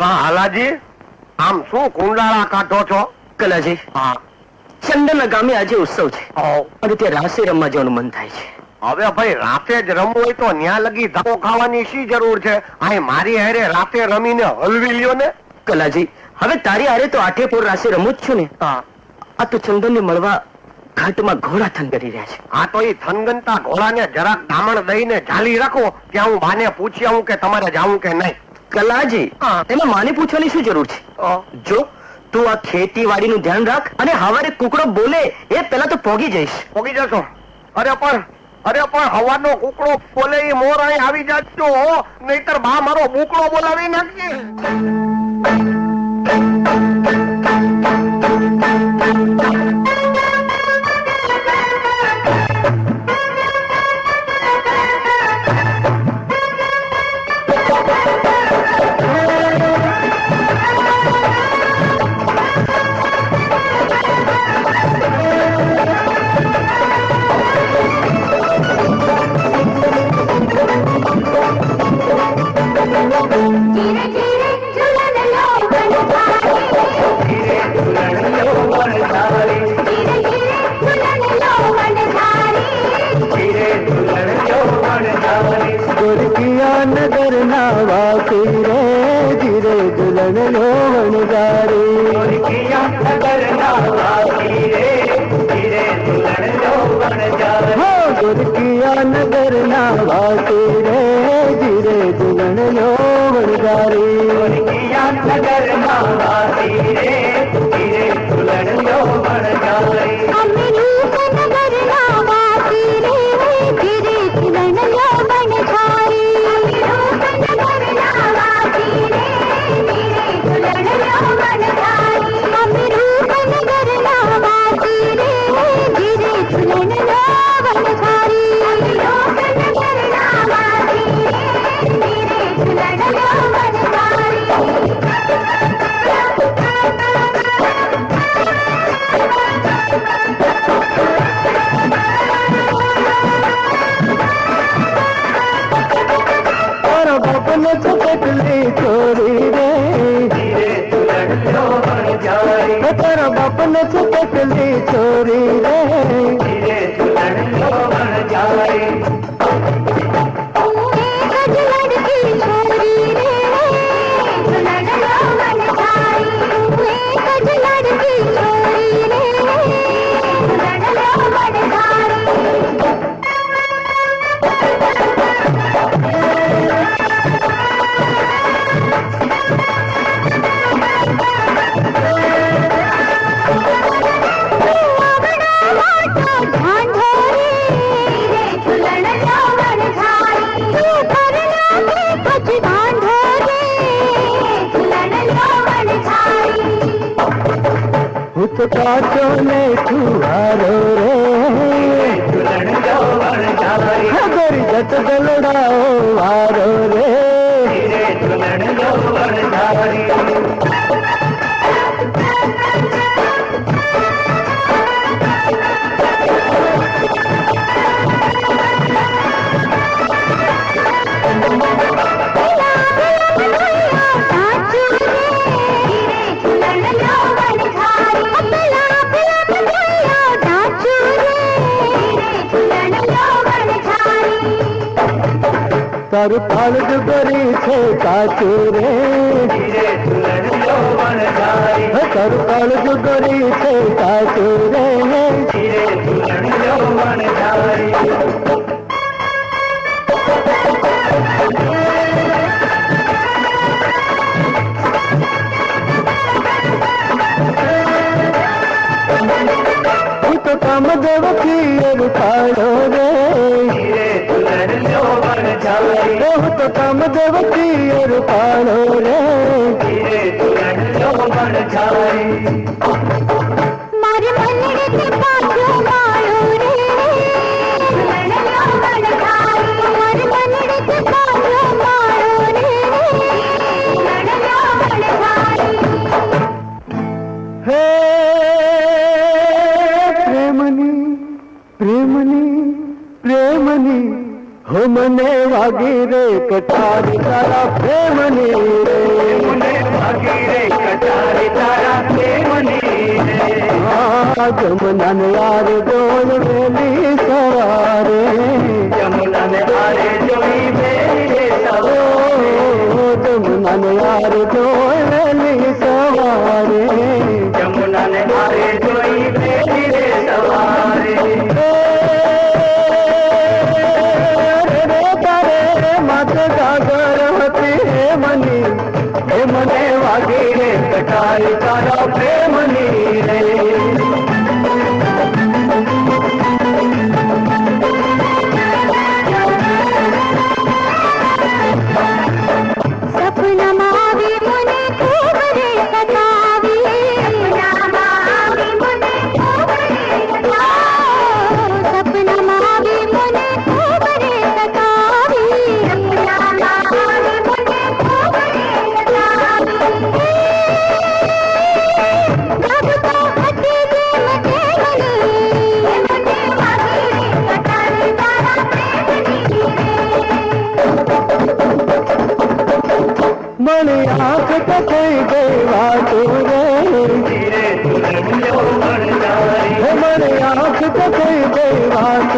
કા હાલાજી આમ શું કુંડાળા કાઢો છો? કલાજી હા. ચંદનના ગામે આજે ઉત્સવ છે. અને ત્યાં રાસે રમવા જવાનું મન થાય છે. હવે ભાઈ રાતે જ રમવું હોય તો ન્યા લગી ધક્કો ખાવાની શી જરૂર છે? અહીં મારી હારે રાતે રમીને હલવી લ્યો ને. કલાજી હવે તારી હારે તો આઠેપુર રાસે રમું જ છું ને. આ તો ચંદનને મળવા ઘાટમાં ઘોડા થનગરી રહ્યા છે. આ તો એ થનગનતા ઘોડાને જરાક ધામણ દઈને ઝાલી રાખો ત્યાં હું બાને પૂછી આવું કે તમારે જાવું કે નહીં. કલાજી એમાં માને પૂછવાની શું જરૂર છે? જો તું આ ખેતીવાડીનું ધ્યાન રાખ અને હવારે કુકડો બોલે એ પેલા તો પોગી જઈશ. પોગી જશો? અરે પણ અરે પણ હવાનો કુકડો બોલે એ મોર અહીં આવી જાજો નહીતર બા મારો બુકડો બોલાવી નાખજે. ધીરે दुर्गिया नगर ना वासी रे धीरे दुलण लोवण जारी दुर्गिया नगर ना वासी नच पतली छोरी रे કાચો ને છુહારો રે. હા ગોરી જત દલડાઓ વારો રે. তার ফালদ বেড়েছে কাচুরে তার ফালদ বেড়েছে কাচুরে কাম দেব কি পাড়ো। রে हो तो कम देव की और पालो रे मारे मन के पाछो मारो रे मारे मन के पाछो मारो रे हे प्रेमनी प्रेमनी प्रेमनी હે હો મને વાગી રે કટારી તારા પ્રેમની રે મને વાગી રે કટારી તારા પ્રેમની રે આ જમનાને યાર ડોલ વેલી સવારે જમુનાને આરે જોઈ બેરી સવારે ઓ જમનાને યાર ડોલ વાગી રે કટારી તારા પ્રેમની રે ஆகிட்ட கொள்கை வாசூரே மனையாக்கிட்ட கொள்கை வாசூரே